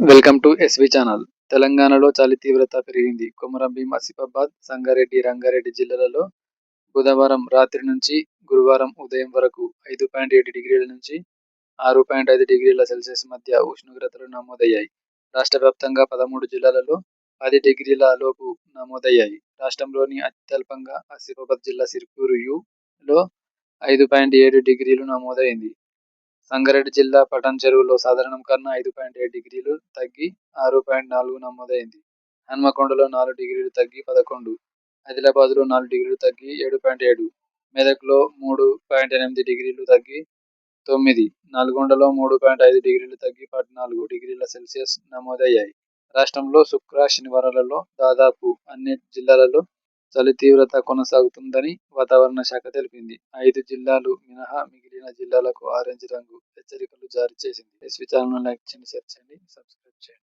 Welcome to SV channel. తెలంగాణలో చలి తీవ్రత పెరిగింది. కొమరం భీం ఆసిఫాబాద్ సంగారెడ్డి రంగారెడ్డి జిల్లాలలో బుధవారం రాత్రి నుంచి గురువారం ఉదయం వరకు ఐదు పాయింట్ ఏడు డిగ్రీల నుంచి ఆరు పాయింట్ ఐదు డిగ్రీల సెల్సియస్ మధ్య ఉష్ణోగ్రతలు నమోదయ్యాయి. రాష్ట్ర వ్యాప్తంగా పదమూడు జిల్లాలలో పది డిగ్రీల లోపు నమోదయ్యాయి. రాష్ట్రంలోని అత్యల్పంగా ఆసిఫాబాద్ జిల్లా సిర్పూరు యులో ఐదు పాయింట్ ఏడు డిగ్రీలు నమోదైంది. సంగారెడ్డి జిల్లా పటాన్ చెరువులో సాధారణం కన్నా ఐదు పాయింట్ ఏడు డిగ్రీలు తగ్గి ఆరు పాయింట్ నాలుగు నమోదైంది. హన్మకొండలో నాలుగు డిగ్రీలు తగ్గి పదకొండు ఆదిలాబాద్లో నాలుగు డిగ్రీలు తగ్గి ఏడు పాయింట్ ఏడు మెదక్లో మూడు పాయింట్ ఎనిమిది డిగ్రీలు తగ్గి తొమ్మిది నల్గొండలో మూడు పాయింట్ ఐదు డిగ్రీలు తగ్గి పద్నాలుగు డిగ్రీల సెల్సియస్ నమోదయ్యాయి. రాష్ట్రంలో శుక్ర శనివారాలలో దాదాపు అన్ని జిల్లాలలో చలి తీవ్రత కొనసాగుతుందని వాతావరణ శాఖ తెలిపింది. ఐదు జిల్లాలు మినహా మిగిలిన జిల్లాలకు ఆరెంజ్ రంగు హెచ్చరికలు జారీ చేసింది. ఎస్వి ఛానల్ లైక్ చేయండి షేర్ చేయండి సబ్స్క్రైబ్ చేయండి.